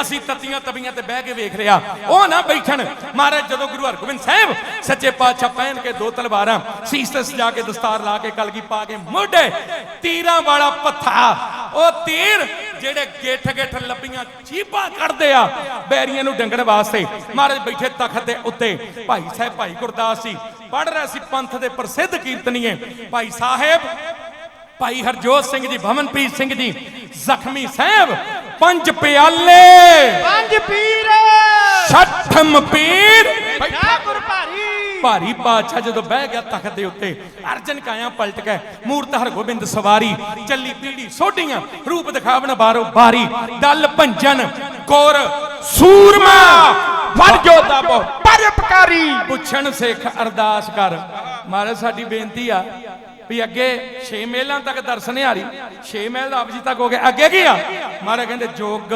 ਅਸੀਂ ਤਤੀਆਂ ਤਬੀਆਂ ਤੇ ਬਹਿ ਕੇ ਵੇਖ ਲਿਆ। ਉਹ ਨਾ ਬੈਠਣ। ਮਹਾਰਾਜ, ਜਦੋਂ ਗੁਰੂ ਹਰਗੋਬਿੰਦ ਸਾਹਿਬ ਸੱਚੇ ਪਾਤਸ਼ਾਹ ਪਹਿਨ ਕੇ ਦੋ ਤਲਵਾਰਾਂ ਸੀਸ ਤੇ ਸਜਾ ਕੇ ਦਸਤਾਰ ਲਾ ਕੇ ਕਲਗੀ ਪਾ ਕੇ ਮੋਢੇ ਤੀਰਾਂ ਵਾਲਾ ਪੱਥਾ। ਉਹ ਤੀਰ ਜਿਹੜੇ ਗਿੱਠ ਗਿੱਠ ਲੱਭੀਆਂ ਚੀਪਾਂ ਕੱਢਦੇ ਆ, ਬੈਰੀਆਂ ਨੂੰ ਡੰਗਣ ਵਾਸਤੇ। ਮਹਾਰਾਜ ਬੈਠੇ ਤਖਤ ਦੇ ਉੱਤੇ। ਭਾਈ ਸਾਹਿਬ, ਭਾਈ ਗੁਰਦਾਸ ਜੀ ਪੜ ਰਿਹਾ ਸੀ ਪੰਥ ਦੇ ਪ੍ਰਸਿੱਧ ਕੀਰਤਨੀਏ। ਭਾਈ ਸਾਹਿਬ, ਭਾਈ ਹਰਜੋਤ ਸਿੰਘ ਜੀ, ਭਵਨਪ੍ਰੀਤ ਸਿੰਘ ਜੀ ਜ਼ਖਮੀ ਸਾਹਿਬ ਪੰਜ ਪਿਆਲੇ। ਪੰਜ ਪੀਰ। ਛਠਮ ਪੀਰ। ਬੈਠਾ ਗੁਰ ਭਾਰੀ। ਭਾਰੀ ਬਾਦਸ਼ਾਹ ਜਦੋਂ ਬਹਿ ਗਿਆ ਤਖਤ ਦੇ ਉੱਤੇ ਅਰਜਨ ਕਾਇਆ ਪਲਟ ਕੇ ਮੂਰਤ ਹਰਗੋਬਿੰਦ ਸਵਾਰੀ ਚੱਲੀ ਪੀੜੀ ਸੋਢੀਆਂ ਰੂਪ ਦਿਖਾਵਣ ਬਾਰੋ ਬਾਰੀ ਦਲ ਭੰਜਨ ਕੋਰ ਸੂਰਮਾ ਵਰ ਜੋਦਾ ਬੋ ਪਰਪਕਾਰੀ ਪੁੱਛਣ ਸਿੱਖ ਅਰਦਾਸ ਕਰ ਮਹਾਰਾਜ ਸਾਡੀ ਬੇਨਤੀ ਆ ਵੀ ਅੱਗੇ 6 ਮਹਿਲਾਂ ਤੱਕ ਦਰਸ਼ਨ ਹਾਰੀ। 6 ਮਹਿਲ ਆਪ ਜੀ ਤੱਕ ਹੋ ਗਿਆ ਅੱਗੇ ਕੀ ਆ? ਮਹਾਰਾਜ ਕਹਿੰਦੇ, ਜੋਗ।